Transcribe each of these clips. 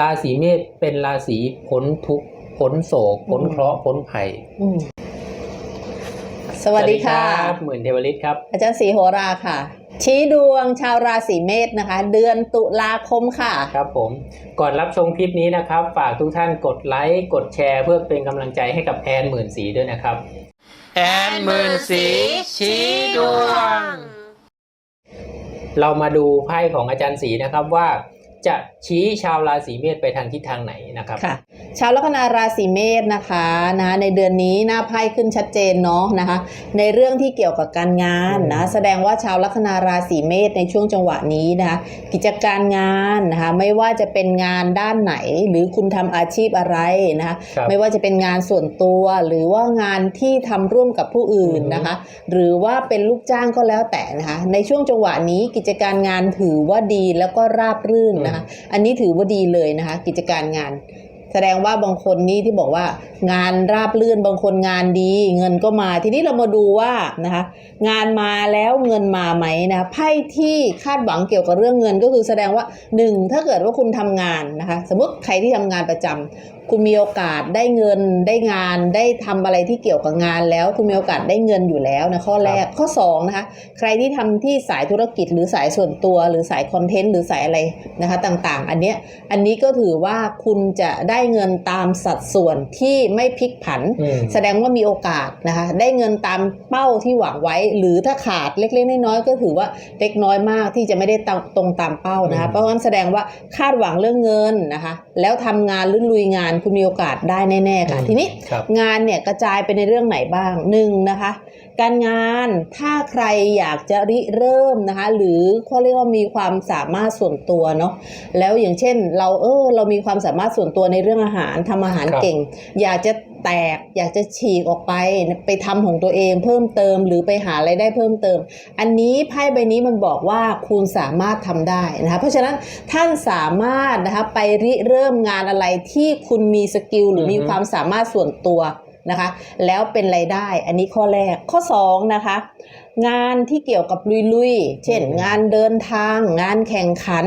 ราศีเมษเป็นราศีพ้นทุกข์พ้นโศกพ้นเคราะห์พ้นภัยอืมสวัสดีค่ะรับหมื่นเทวฤทธิ์ครับอาจารย์ศรีโหราค่ะ ชี้ดวงชาวราศีเมษนะคะ เดือนตุลาคมค่ะ ครับผม ก่อนรับชมคลิปนี้นะครับ ฝากทุกท่านกดไลค์กดแชร์เพื่อเป็นกำลังใจให้กับแอนหมื่นสีด้วยนะครับ แอนหมื่นสีชี้ดวง เรามาดูไพ่ของอาจารย์สีนะครับว่า จะชี้ชาวราศีเมษไปทางทิศทางไหนนะครับค่ะชาวลัคนาราศีเมษนะคะนะในเดือนนี้หน้าไพ่ขึ้นชัดเจนเนาะนะคะในเรื่องที่เกี่ยวกับการงานนะอืมแสดงว่าชาวลัคนาราศีเมษในช่วงจังหวะนี้นะคะกิจการงานนะคะไม่ว่าจะเป็นงานด้านไหน หรือคุณทำอาชีพอะไรนะคะครับไม่ว่าจะเป็นงานส่วนตัว หรือว่างานที่ทำร่วมกับผู้อื่นอือฮึนะคะหรือว่าเป็นลูกจ้างก็แล้วแต่นะคะในช่วงจังหวะนี้กิจการงานถือว่าดีแล้วก็ราบรื่นนะคะอันนี้ถือว่าดีเลยนะคะ กิจการงาน แสดงว่าบางคนนี่ที่บอกว่า งานราบรื่นบางคนงานดี เงินก็มาทีนี้เรามาดูว่านะคะ งานมาแล้วเงินมาไหมนะไพ่ที่คาดหวังเกี่ยวกับเรื่องเงินก็คือแสดงว่าหนึ่งถ้าเกิดว่าคุณทำงานนะคะ สมมติใครที่ทำงานประจำคุณมีโอกาสได้เงินได้งานได้ทำอะไรที่เกี่ยวกับงานแล้ว คุณมีโอกาสได้เงินอยู่แล้วนะข้อแรกข้อสองนะคะใครที่ทำที่สายธุรกิจหรือสายส่วนตัวหรือสายคอนเทนต์หรือสายอะไรนะคะต่างๆ อันเนี้ยอันนี้ก็ถือว่าคุณจะได้เงินตามสัดส่วนที่ไม่พลิกผันอืมแสดงว่ามีโอกาสนะคะได้เงินตามเป้าที่หวังไว้ หรือถ้าขาดเล็กๆน้อยๆก็ถือว่าเล็กน้อยมากที่จะไม่ได้ตรงตรงตามเป้านะคะอืมเพราะฉะนั้นแสดงว่าคาดหวังเรื่องเงินนะคะแล้วทำงานหรือลุยงานคุณมีโอกาสได้แน่ๆค่ะอืมทีนี้ครับงานเนี่ยกระจายไปในเรื่องไหนบ้างหนึ่งนะคะ การงานถ้าใครอยากจะริเริ่มนะคะ หรือเขาเรียกว่ามีความสามารถส่วนตัวเนาะแล้วอย่างเช่น เราเออเรามีความสามารถส่วนตัวในเรื่องอาหารทำอาหารครับเก่ง อยากจะแตกอยากจะฉีกออกไปไปทำของตัวเองเพิ่มเติมหรือไปหาไรายได้เพิ่มเติม อันนี้ไพ่ใบนี้มันบอกว่าคุณสามารถทำได้นะคะเพราะฉะนั้นท่านสามารถนะคะไปริเริ่มงานอะไรที่คุณมีสกิลหรือมีอือฮึความสามารถส่วนตัว นะคะ แล้วเป็นไรายได้ อันนี้ข้อแรกข้อสองนะคะ งานที่เกี่ยวกับลุยๆ เช่นอืมงานเดินทาง งานแข่งขัน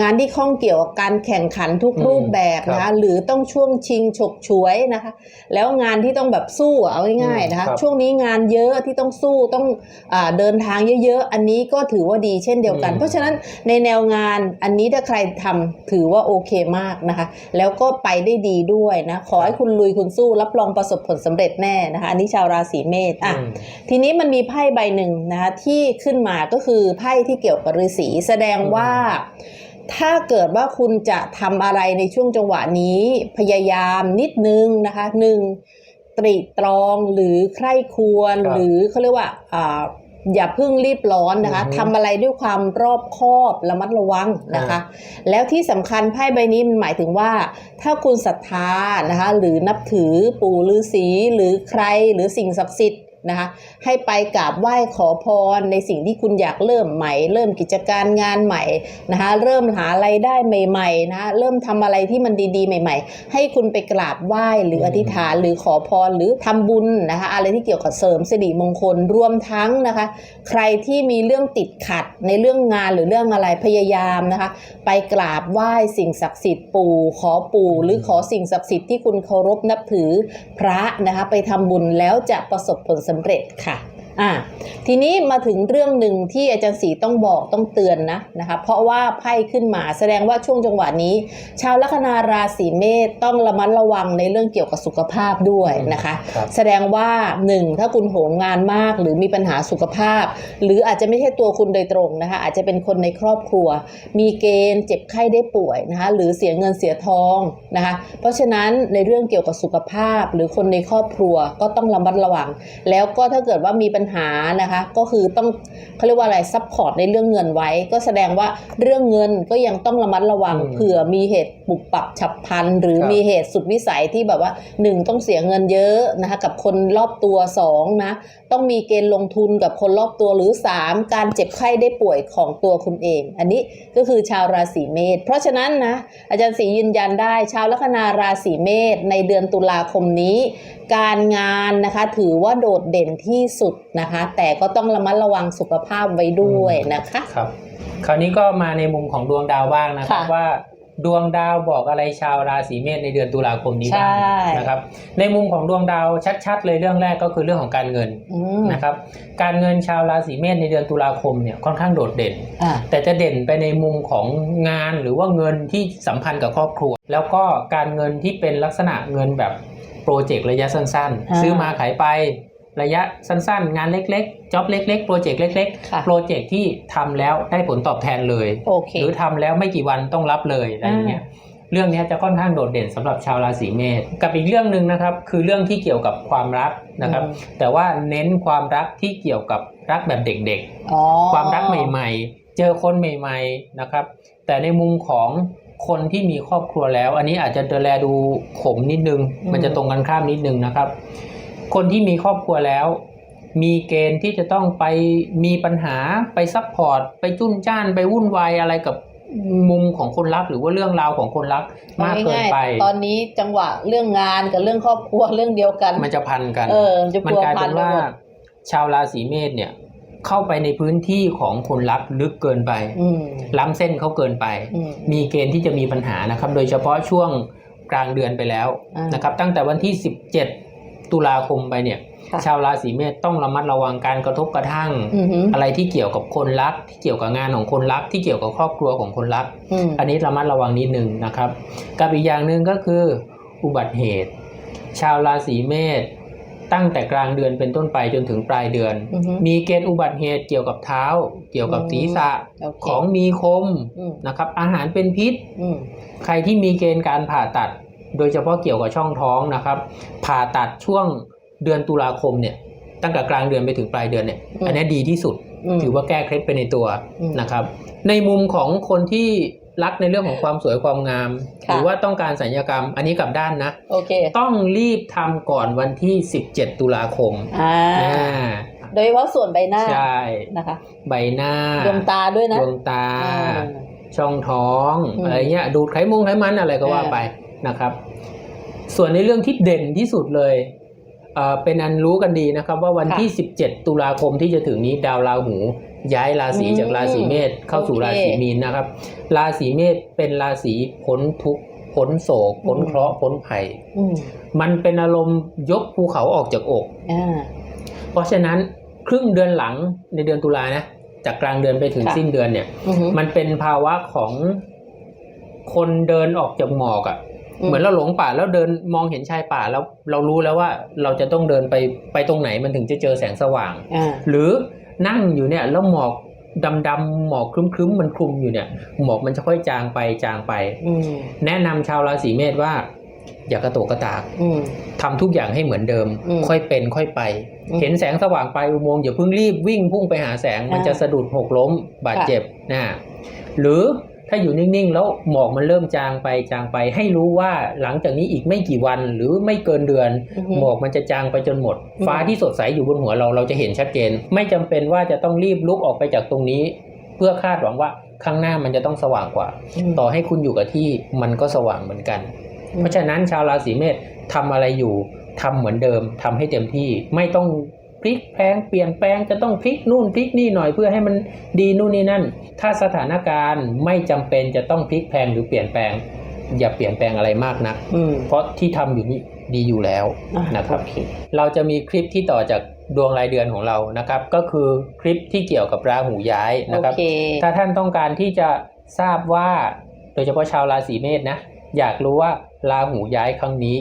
งานที่ข้องเกี่ยวกับการแข่งขันทุกอืมรูปแบบนะครัคะบหรือต้องช่วงชิงฉกฉวยนะคะ แล้วงานที่ต้องแบบสู้อะเอาง่ายๆนะคะครับช่วงนี้งานเยอะที่ต้องสู้ต้องอาเดินทางเยอะๆ อันนี้ก็ถือว่าดีเช่นเดียวกันอืมเพราะฉะนั้นในแนวงานอันนี้ถ้าใครทำถือว่าโอเคมากนะคะ แล้วก็ไปได้ดีด้วยนะขอให้คุณลุยคุณสู้รับรองประสบผลสำเร็จแน่นะคะ อันนี้ชาวราศีเมษอะอืมทีนี้มันมีไพ่ใบหนึ่งนะคะที่ขึ้นมาก็คือไพ่ที่เกี่ยวกับฤาษีแสดงว่าถ้าเกิดว่าคุณจะทำอะไรในช่วงจังหวะนี้พยายามนิดนึงนะคะหนึ่งตรีตรองหรือใคร่ควรครับหรือเขาเรียกว่าอ่าอย่าเพิ่งรีบร้อนนะคะอือฮึทำอะไรด้วยความรอบคอบระมัดระวังนะคะ แล้วที่สำคัญไพ่ใบนี้มันหมายถึงว่า ถ้าคุณศรัทธานะคะหรือนับถือปู่ฤาษีหรือใครหรือสิ่งศักดิ์สิทธิ์ นะคะให้ไปกราบไหว้ขอพรในสิ่งที่คุณอยากเริ่มใหม่ เริ่มกิจการงานใหม่นะคะเริ่มหาไรายได้ใหม่ๆนะคะเริ่มทำอะไรที่มันดีๆ ใหม่ ๆ ให้คุณไปกราบไหว้หรือมอธิษฐานหรือขอพรหรือทำบุญนะคะอะไรที่เกี่ยวกับเสริมสิริมงคลรวมทั้งนะคะ ใครที่มีเรื่องติดขัดในเรื่องงานหรือเรื่องอะไรพยายามนะคะ ไปกราบไหว้สิ่งศักดิ์สิทธิ์ปู่ขอปู่หรือขอสิ่งศักดิ์สิทธิ์ที่คุณเคารพนับถือพระนะคะไปทำบุญแล้วจะประสบผลสำเร็จค่ะ อ่าทีนี้มาถึงเรื่องหนึ่งที่อาจารย์ศรีต้องบอกต้องเตือนนะนะคะเพราะว่าไพ่ขึ้นมาแสดงว่าช่วงจังหวะนี้ ชาวลัคนาราศีเมษต้องระมัดระวังในเรื่องเกี่ยวกับสุขภาพด้วยนะคะครับแสดงว่าหนึ่งถ้าคุณโหมงานมาก หรือมีปัญหาสุขภาพ หรืออาจจะไม่ใช่ตัวคุณโดยตรงนะคะอาจจะเป็นคนในครอบครัว มีเกณฑ์เจ็บไข้ได้ป่วยนะคะหรือเสียเงินเสียทองนะคะเพราะฉะนั้นในเรื่องเกี่ยวกับสุขภาพ หรือคนในครอบครัวก็ต้องระมัดระวัง แล้วก็ถ้าเกิดว่ามีปัญหานะคะ ก็คือต้องเขาเรียกว่าอะไรซัพพอร์ตในเรื่องเงินไว้ ก็แสดงว่าเรื่องเงินก็ยังต้องระมัดระวังอืมเผื่อมีเหตุปุบปับฉับพลัน หรือครับมีเหตุสุดวิสัยที่แบบว่าหนึ่งต้องเสียเงินเยอะนะคะกับคนรอบตัวสองนะ ต้องมีเกณฑ์ลงทุนกับคนรอบตัวหรือ 3 การเจ็บไข้ได้ป่วยของตัวคุณเอง อันนี้ก็คือชาวราศีเมษเพราะฉะนั้นนะอาจารย์ศรียืนยันได้ ชาวลัคนาราศีเมษในเดือนตุลาคมนี้ การงานนะคะถือว่าโดดเด่นที่สุดนะคะ แต่ก็ต้องระมัดระวังสุขภาพไว้ด้วยนะคะครับ คราวนี้ก็มาในมุมของดวงดาวบ้างนะครับค่ะว่า ดวงดาวบอกอะไรชาวราศีเมษในเดือนตุลาคมนี้ใช่บ้างนะครับ ในมุมของดวงดาวชัดๆ เลยเรื่องแรกก็คือเรื่องของการเงินอืมนะครับ การเงินชาวราศีเมษในเดือนตุลาคมเนี่ยค่อนข้างโดดเด่นอ่าแต่จะเด่นไปในมุมของงานหรือว่าเงินที่สัมพันธ์กับครอบครัว แล้วก็การเงินที่เป็นลักษณะเงินแบบโปรเจกต์ระยะสั้นอ่าๆซื้อมาขายไป ระยะสั้นๆ งานเล็กๆจ็อบเล็กๆ โปรเจกต์เล็กค่ะๆ โปรเจกต์ที่ทำแล้วได้ผลตอบแทนเลย โอเค หรือทำแล้วไม่กี่วันต้องรับเลยอะไรอย่างเงี้ยเรื่องเนี้ยจะค่อนข้างโดดเด่นสำหรับชาวราศีเมษกับอีกเรื่องหนึ่งนะครับ คือเรื่องที่เกี่ยวกับความรักนะครับ อืม แต่ว่าเน้นความรักที่เกี่ยวกับรักแบบเด็กๆ อ๋อ ความรักใหม่ๆ เจอคนใหม่ๆ นะครับ แต่ในมุมของคนที่มีครอบครัวแล้ว อันนี้อาจจะแลดูขมนิดนึงมันจะตรงกันข้ามนิดนึงนะครับ คนที่มีครอบครัวแล้ว มีเกณฑ์ที่จะต้องไปมีปัญหาไปซัพพอร์ตไปจุนจ้านไปวุ่นวายอะไรกับมุมของคนรักหรือว่าเรื่องราวของคนรักมากเกินไปง่ายๆตอนนี้จังหวะเรื่องงานกับเรื่องครอบครัวเรื่องเดียวกัน มันจะพันกัน เออ มันจะมัพัวกลายพัเป็นนไปว่าหมดชาวราศีเมษเนี่ย เข้าไปในพื้นที่ของคนรักลึกเกินไปอืมล้ำเส้นเขาเกินไปอืมมีเกณฑ์ที่จะมีปัญหานะครับ โดยเฉพาะช่วงกลางเดือนไปแล้วอ่านนะครับ ตั้งแต่วันที่ 17 ตุลาคมไปเนี่ย ค่ะชาวราศีเมษต้องระมัดระวังการกระทบกระทั่ง อือหือ อะไรที่เกี่ยวกับคนรัก ที่เกี่ยวกับงานของคนรัก ที่เกี่ยวกับครอบครัวของคนรัก อืมอันนี้ระมัดระวังนิดนึงนะครับ กับอีกอย่างหนึ่งก็คือ อุบัติเหตุ ชาวราศีเมษตั้งแต่กลางเดือนเป็นต้นไปจนถึงปลายเดือน อือหือ มีเกณฑ์อุบัติเหตุเกี่ยวกับเท้า เกี่ยวกับศีรษะโอเคของมีคมอืมนะครับ อาหารเป็นพิษ อืม ใครที่มีเกณฑ์การผ่าตัด โดยเฉพาะเกี่ยวกับช่องท้องนะครับ ผ่าตัดช่วงเดือนตุลาคมเนี่ยตั้งแต่กลางเดือนไปถึงปลายเดือนเนี่ยอันนี้ดีที่สุดมถือว่าแก้เคล็ดไปในตัวอืมนะครับ ในมุมของคนที่รักในเรื่องของความสวยความงามค่ะหรือว่าต้องการสัญญกรรม อันนี้กลับด้านนะโอเคต้องรีบทำก่อนวันที่ 17 ตุลาคมอ่าอ่าโดยเฉพาะส่วนใบหน้าใช่นะคะใบหน้าดวงตาด้วยนะดวงตาอ่าช่องท้องอืมอะไรเงี้ยดูดไขมงไขมันอะไรก็ว่าอ่าไป นะครับ ส่วนในเรื่องที่เด่นที่สุดเลยเอ่อเป็นอันรู้กันดีนะครับ ว่าวันที่ 17 ตุลาคมที่จะถึงนี้ดาวราหูย้ายราศีจากราศีเมษเข้าสู่ราศีมีนนะครับ ราศีเมษเป็นราศีพ้นทุกข์พ้นโศกพ้นเคราะห์พ้นภัยอืมมันเป็นอารมณ์ยกภูเขาออกจากอกอ่าเพราะฉะนั้นครึ่งเดือนหลังในเดือนตุลานะจากกลางเดือนไปถึงค่ะสิ้นเดือนเนี่ยอือหือมันเป็นภาวะของคนเดินออกจากหมอกอะ่ะอืม เหมือนเราหลงป่าแล้วเดินมองเห็นชายป่าแล้วเรารู้แล้วว่าเราจะต้องเดินไปไปตรงไหนมันถึงจะเจอแสงสว่างอ่าหรือนั่งอยู่เนี่ยแล้วหมอกดำดำๆหมอกครึ้มๆมันคลุมอยู่เนี่ย หมอกมันจะค่อยจางไปจางไปอืมแนะนำชาวราศีเมษว่า อย่ากระโตกกระตากอืมทำทุกอย่างให้เหมือนเดิมอืมค่อยเป็นค่อยไปอืมเห็นแสงสว่างปลายอุโมงค์อย่าเพิ่งรีบวิ่งพุ่งไปหาแสงมันอ่าจะสะดุดหกล้มบาดค่ะเจ็บนะหรือ ถ้าอยู่นิ่งๆ แล้วหมอกมันเริ่มจางไปจางไป ให้รู้ว่าหลังจากนี้อีกไม่กี่วันหรือไม่เกินเดือนอือหือหมอกมันจะจางไปจนหมดอืมฟ้าที่สดใสอยู่บนหัวเราเราจะเห็นชัดเจน ไม่จำเป็นว่าจะต้องรีบลุกออกไปจากตรงนี้ เพื่อคาดหวังว่าข้างหน้ามันจะต้องสว่างกว่ามต่อให้คุณอยู่กับที่มันก็สว่างเหมือนกันอืมเพราะฉะนั้นชาวราศีเมษทำอะไรอยู่ทำเหมือนเดิมทำให้เต็มที่ไม่ต้อง พลิกแพลงเปลี่ยนแปลงจะต้องพลิกนู่นพลิกนี่หน่อยเพื่อให้มันดีนู่นนี่นั่น ถ้าสถานการณ์ไม่จำเป็นจะต้องพลิกแพลงหรือเปลี่ยนแปลง อย่าเปลี่ยนแปลงอะไรมากนักอืมเพราะที่ทำอยู่นี่ดีอยู่แล้วอะนะครับโอเคเราจะมีคลิปที่ต่อจากดวงรายเดือนของเรานะครับ ก็คือคลิปที่เกี่ยวกับราหูย้ายโอนะครับเคถ้าท่านต้องการที่จะทราบว่า โดยเฉพาะชาวราศีเมษนะ อยากรู้ว่าราหูย้ายครั้งนี้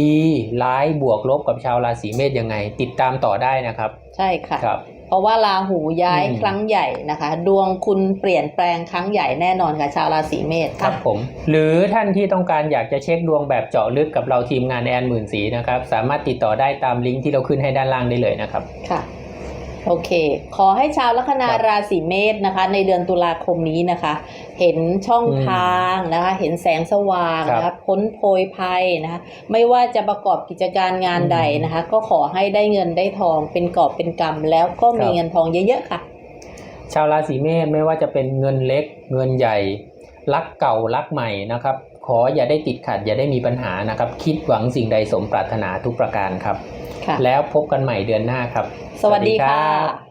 ดีร้ายบวกลบกับชาวราศีเมษยังไง ติดตามต่อได้นะครับ ใช่ค่ะครับ เพราะว่าราหูย้ายอืมครั้งใหญ่นะคะ ดวงคุณเปลี่ยนแปลงครั้งใหญ่แน่นอนค่ะชาวราศีเมษครับผม หรือท่านที่ต้องการอยากจะเช็คดวงแบบเจาะลึกกับเราทีมงานแอนหมื่นสีนะครับ สามารถติดต่อได้ตามลิงก์ที่เราขึ้นให้ด้านล่างได้เลยนะครับค่ะ โอเค ขอให้ชาวลัคนาครับราศีเมษนะคะ ในเดือนตุลาคมนี้นะคะ เห็นช่องอืมทางนะคะ เห็นแสงสว่างครับนะคะพ้นโพยภัยนะคะไม่ว่าจะประกอบกิจการงานอืมใดนะคะ ก็ขอให้ได้เงินได้ทองเป็นกอบเป็นกำแล้วก็มีครับเงินทองเยอะๆค่ะ ชาวราศีเมษไม่ว่าจะเป็นเงินเล็กเงินใหญ่ รักเก่ารักใหม่นะครับ ขออย่าได้ติดขัดอย่าได้มีปัญหานะครับ คิดหวังสิ่งใดสมปรารถนาทุกประการครับค่ะ แล้วพบกันใหม่เดือนหน้าครับ สวัสดีสวัสดีครัค่ะบ